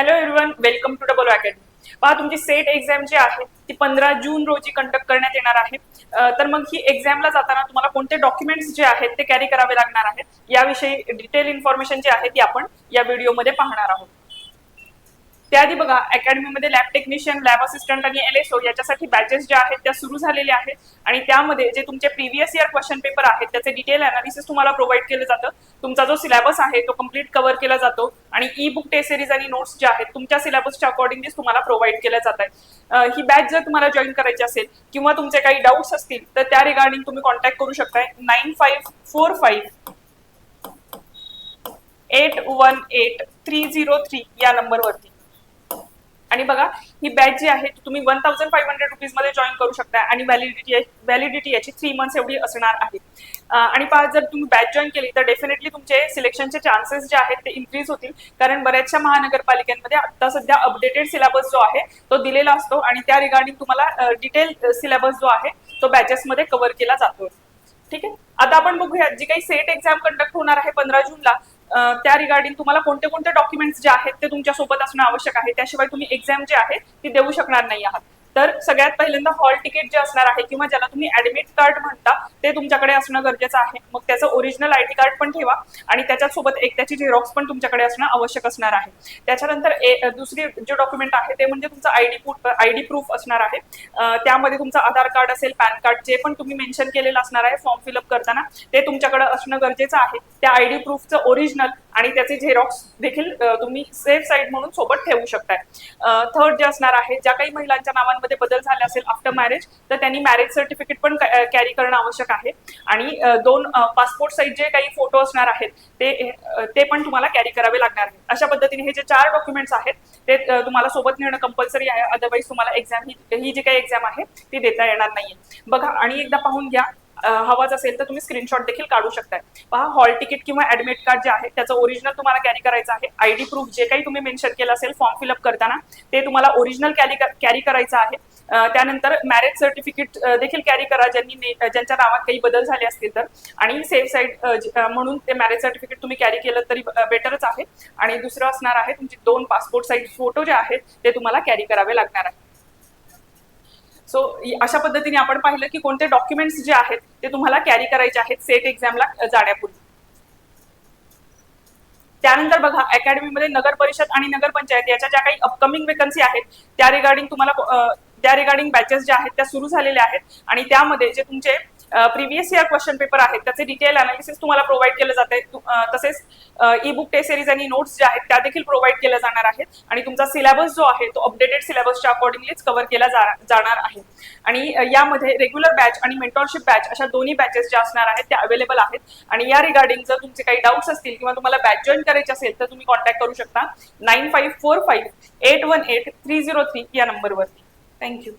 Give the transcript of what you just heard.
Hello everyone welcome to double academy पहा तुमची set exam जी आहे ती पंधरा जून रोजी कंडक्ट करण्यात येणार आहे. तर मग ही एक्झामला जाताना तुम्हाला कोणते डॉक्युमेंट्स जे आहेत ते कॅरी करावे लागणार आहेत याविषयी डिटेल इन्फॉर्मेशन जी आहे ती आपण या व्हिडिओमध्ये पाहणार आहोत. त्याआधी बघा अकॅडमीमध्ये लॅब टेक्निशियन लॅब असिस्टंट आणि एल एस ओ याच्यासाठी बॅचेस ज्या आहेत त्या सुरू झालेल्या आहेत. आणि त्यामध्ये जे तुमचे प्रिव्हियस इयर क्वेश्चन पेपर आहेत त्याचे डिटेल अनालिसिस तुम्हाला प्रोव्हाइड केलं जातं. तुमचा जो सिलेबस आहे तो कंप्लीट कव्हर केला जातो. आणि ई बुक टेस्ट सिरीज आणि नोट्स ज्या आहेत तुमच्या सिलेबसच्या अकॉर्डिंगलीच तुम्हाला प्रोव्हाइड केल्या जात आहेत ही बॅच जर तुम्हाला जॉईन करायची असेल किंवा तुमचे काही डाऊट्स असतील तर त्या रिगार्डिंग तुम्ही कॉन्टॅक्ट करू शकताय. Nine five four five eight one eight three zero three या नंबरवरती आणि बघा ही बॅच जी आहे तुम्ही वन थाउजंड फाईव्ह हंड्रेड रुपीजमध्ये जॉईन करू शकता आणि व्हॅलिडिटी व्हॅलिडिटी याची थ्री मंथ्स एवढी असणार आहे. आणि पहा जर तुम्ही बॅच जॉईन केली तर डेफिनेटली तुमचे सिलेक्शनचे चान्सेस जे आहेत ते इन्क्रीज होतील. कारण बऱ्याचशा महानगरपालिकांमध्ये आता सध्या अपडेटेड सिलेबस जो आहे तो दिलेला असतो आणि त्या रिगार्डिंग तुम्हाला डिटेल सिलेबस जो आहे तो बॅचेसमध्ये कव्हर केला जातो ठीक आहे? आता आपण बघूया जी काही सेट एक्झाम कंडक्ट होणार आहे पंधरा जूनला त्या रिगार्डिंग तुम्हाला कोणते कोणते डॉक्युमेंट्स जे आहेत ते तुमच्यासोबत असणं आवश्यक आहे. त्याशिवाय तुम्ही एक्झाम जे आहे ती देऊ शकणार नाही आहात. तर सगळ्यात पहिल्यांदा हॉल तिकीट जे असणार आहे किंवा ज्याला तुम्ही ऍडमिट कार्ड म्हणता ते तुमच्याकडे असणं गरजेचं आहे. मग त्याचं ओरिजिनल आय टी कार्ड पण ठेवा आणि त्याच्यासोबत एक त्याची झेरॉक्स पण तुमच्याकडे असणं आवश्यक असणार आहे. त्याच्यानंतर दुसरी जे डॉक्युमेंट आहे ते म्हणजे तुमचं आयडी प्रूफ आयडी प्रूफ असणार आहे. त्यामध्ये तुमचं आधार कार्ड असेल पॅन कार्ड जे पण तुम्ही मेन्शन केलेलं असणार आहे फॉर्म फिलअप करताना ते तुमच्याकडे असणं गरजेचं आहे. त्या आयडी प्रूफचं ओरिजिनल आणि त्याचे झेरॉक्स देखील तुम्ही सेफ साईड म्हणून सोबत ठेवू शकताय. थर्ड जे असणार आहे ज्या काही महिलांच्या नावांमध्ये बदल झाले असेल आफ्टर मॅरेज तर त्यांनी मॅरेज सर्टिफिकेट पण कॅरी करणं आवश्यक आहे. आणि दोन पासपोर्ट साईज जे काही फोटो असणार आहेत ते ते पण तुम्हाला कॅरी करावे लागणार आहे अशा पद्धतीने हे जे चार डॉक्युमेंट्स आहेत ते तुम्हाला सोबत नेणं कंपल्सरी आहे. अदरवाईज तुम्हाला एक्झाम ही ही जी काही एक्झाम आहे ती देता येणार नाहीये. बघा आणि एकदा पाहून घ्या हवाच असेल तर तुम्ही स्क्रीनशॉट देखील काढू शकताय. पहा हॉल तिकीट किंवा ऍडमिट कार्ड जे आहे त्याचं ओरिजिनल तुम्हाला कॅरी करायचं आहे. आयडी प्रूफ जे काही तुम्ही मेन्शन केलं असेल फॉर्म फिलअप करताना ते तुम्हाला ओरिजिनल कॅरी कॅरी करायचं आहे. त्यानंतर मॅरेज सर्टिफिकेट देखील कॅरी करा. ज्यांनी ज्यांच्या नावात काही बदल झाले असतील तर. आणि सेफ साईड म्हणून ते मॅरेज सर्टिफिकेट तुम्ही कॅरी केलं तरी बेटरच आहे. आणि दुसरं असणार आहे तुमचे दोन पासपोर्ट साईज फोटो जे आहेत ते तुम्हाला कॅरी करावे लागणार आहे. सो अशा पद्धतीने आपण पाहिलं की कोणते डॉक्युमेंट्स जे आहेत ते तुम्हाला कॅरी करायचे आहेत सेट एक्झामला जाण्यापूर्वी. त्यानंतर बघा अकॅडमीमध्ये नगर परिषद आणि नगर पंचायत याच्या ज्या काही अपकमिंग वेकन्सी आहेत त्या रिगार्डिंग तुम्हाला त्या रिगार्डिंग बॅचेस ज्या आहेत त्या सुरू झालेल्या आहेत. आणि त्यामध्ये जे तुमचे प्रिव्हियस इयर क्वेश्चन पेपर आहेत. त्याचे डिटेल अनालिसिस तुम्हाला प्रोव्हाइड केलं जाते तसेच ई बुक टेस्ट सिरीज आणि नोट्स ज्या आहेत त्या देखील प्रोव्हाइड केल्या जाणार आहेत. आणि तुमचा सिलेबस जो आहे तो अपडेटेड सिलेबसच्या अकॉर्डिंगलीच कव्हर केला जाणार आहे. आणि यामध्ये रेग्युलर बॅच आणि मेंटॉरशिप बॅच अशा दोन्ही बॅचेस ज्या असणार आहेत त्या अवेलेबल आहेत. आणि या रिगार्डिंग जर तुमचे काही डाऊट्स असतील किंवा तुम्हाला बॅच जॉईन करायचे असेल तर तुम्ही कॉन्टॅक्ट करू शकता. Nine five four five eight one eight three zero three या नंबरवरती थँक्यू